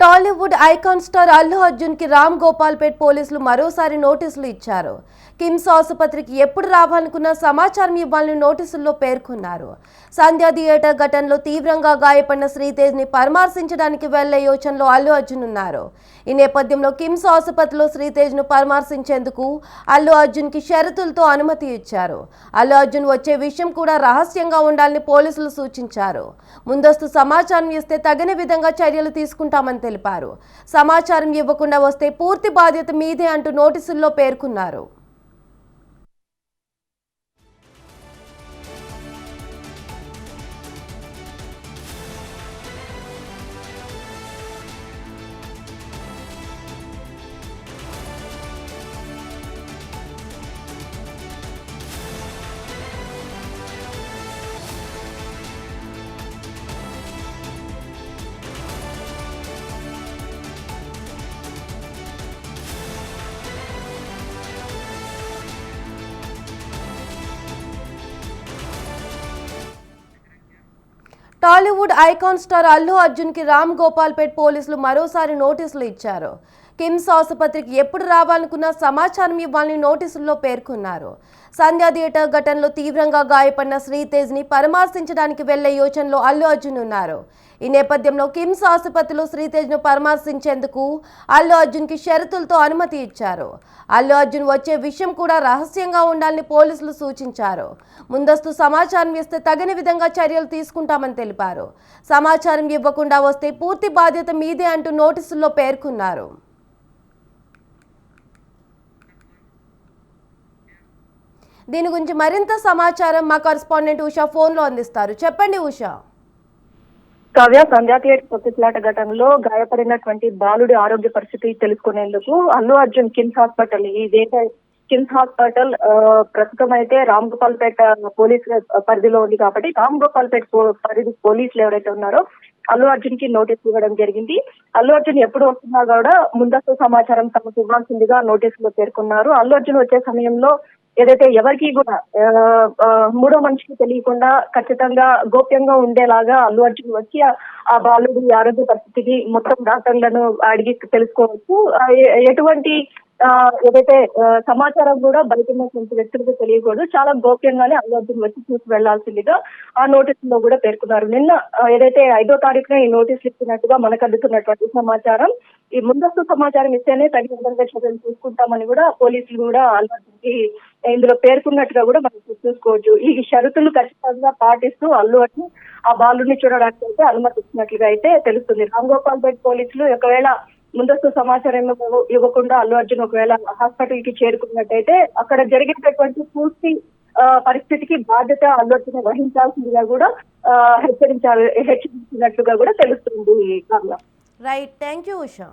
Tollywood icon star Allu అర్జున్కి రామ్ గోపాల్పేట్ పోలీసులు మరోసారి నోటీసులు ఇచ్చారు. కిమ్స్ ఆసుపత్రికి ఎప్పుడు రావాలనుకున్న సమాచారం ఇవ్వాలని నోటీసుల్లో పేర్కొన్నారు. సంధ్యా థియేటర్ ఘటనలో తీవ్రంగా గాయపడిన శ్రీతేజ్ని పరామర్శించడానికి వెళ్ళే యోచనలో అల్లు అర్జున్ ఉన్నారు. ఈ నేపథ్యంలో కిమ్స్ ఆసుపత్రిలో శ్రీతేజ్ను పరామర్శించేందుకు అల్లు అర్జున్కి షరతులతో అనుమతి ఇచ్చారు. అల్లు అర్జున్ వచ్చే విషయం కూడా రహస్యంగా ఉండాలని పోలీసులు సూచించారు. ముందస్తు సమాచారం ఇస్తే తగిన విధంగా చర్యలు తీసుకుంటామని తెలిపారు. సమాచారం ఇవ్వకుండా వస్తే పూర్తి బాధ్యత మీదే అంటూ నోటీసుల్లో పేర్కొన్నారు. టాలీవుడ్ ఐకాన్ స్టార్ అల్లు అర్జున్కి రామ్ గోపాల్పేట్ పోలీసులు మరోసారి నోటీసులు ఇచ్చారు. కిమ్స్ ఆసుపత్రికి ఎప్పుడు రావాలనుకున్న సమాచారం ఇవ్వాలని నోటీసుల్లో పేర్కొన్నారు. సంధ్యా థియేటర్ ఘటనలో తీవ్రంగా గాయపడిన శ్రీతేజ్ని పరామర్శించడానికి వెళ్ళే యోచనలో అల్లు అర్జున్ ఉన్నారు. ఈ నేపథ్యంలో కిమ్స్ ఆసుపత్రిలో శ్రీతేజ్ను పరామర్శించేందుకు అల్లు అర్జున్కి షరతులతో అనుమతి ఇచ్చారు. అల్లు అర్జున్ వచ్చే విషయం కూడా రహస్యంగా ఉండాలని పోలీసులు సూచించారు. ముందస్తు సమాచారం ఇస్తే తగిన విధంగా చర్యలు తీసుకుంటామని తెలిపారు. సమాచారం ఇవ్వకుండా వస్తే పూర్తి బాధ్యత మీదే అంటూ నోటీసుల్లో పేర్కొన్నారు. దీని గురించి మరింత సమాచారం మా కరెస్పాండెంట్ ఉషా ఫోన్లో అందిస్తారు. చెప్పండి ఉషా. కావ్య సంధ్యా థియేటర్ ఘటనలో గాయపడినటువంటి బాలుడి ఆరోగ్య పరిస్థితి తెలుసుకునేందుకు అల్లు అర్జున్ కిమ్స్ హాస్పిటల్ ఈ దేశ కిమ్స్ హాస్పిటల్ ఆ, ప్రస్తుతం అయితే రామ్ గోపాల్ పేట పోలీస్ పరిధిలో ఉంది కాబట్టి రామ్ గోపాల్ పేట పో- పరిధి పోలీసులు ఎవరైతే ఉన్నారో అల్లు అర్జున్కి నోటీస్ ఇవ్వడం జరిగింది. అల్లు అర్జున్ ఎప్పుడు వస్తున్నా కూడా ముందస్తు సమాచారం తమకు ఇవ్వాల్సిందిగా నోటీసులో పేర్కొన్నారు. అల్లు అర్జున్ వచ్చే సమయంలో ఏదైతే ఎవరికి కూడా మూడో మనిషికి తెలియకుండా ఖచ్చితంగా గోప్యంగా ఉండేలాగా అల్లు అర్జున్ వచ్చి ఆ- బాలుడి ఆరోగ్య పరిస్థితికి మొత్తం డాక్టర్లను అడిగి తెలుసుకోవచ్చు. ఎటువంటి ఆ, ఏదైతే సమాచారం కూడా బయట ఉన్నటువంటి వ్యక్తులకు తెలియకూడదు. చాలా గోప్యంగానే అల్లు అర్జున్ వచ్చి చూసి వెళ్ళాల్సిందిగా ఆ నోటీసులో కూడా పేర్కొన్నారు. నిన్న ఏదైతే ఐదో తారీఖున ఈ నోటీసులు ఇచ్చినట్టుగా మనకు అందుతున్నటువంటి సమాచారం ఈ ముందస్తు సమాచారం ఇస్తేనే తగిన చర్యలు తీసుకుంటామని కూడా పోలీసులు కూడా అల్లు అర్జున్ ఇందులో పేర్కొన్నట్టుగా కూడా మనం చూసుకోవచ్చు ఈ షరతులు ఖచ్చితంగా పాటిస్తూ అల్లు అర్జున్ ఆ బాలుని చూడడానికి అయితే అనుమతి ఇచ్చినట్లుగా అయితే తెలుస్తుంది. రామ్ గోపాల్ పేట్ పోలీసులు ఒకవేళ ముందస్తు సమాచారం ఇవ్వకుండా అల్లు అర్జున్ ఒకవేళ హాస్పిటల్కి చేరుకున్నట్టయితే అక్కడ జరిగినటువంటి పూర్తి పరిస్థితికి బాధ్యత అల్లు అర్జున్ వహించాల్సిందిగా కూడా ఆ, హెచ్చరించారు హెచ్చరించినట్లుగా కూడా తెలుస్తుంది Kavya right thank you Usha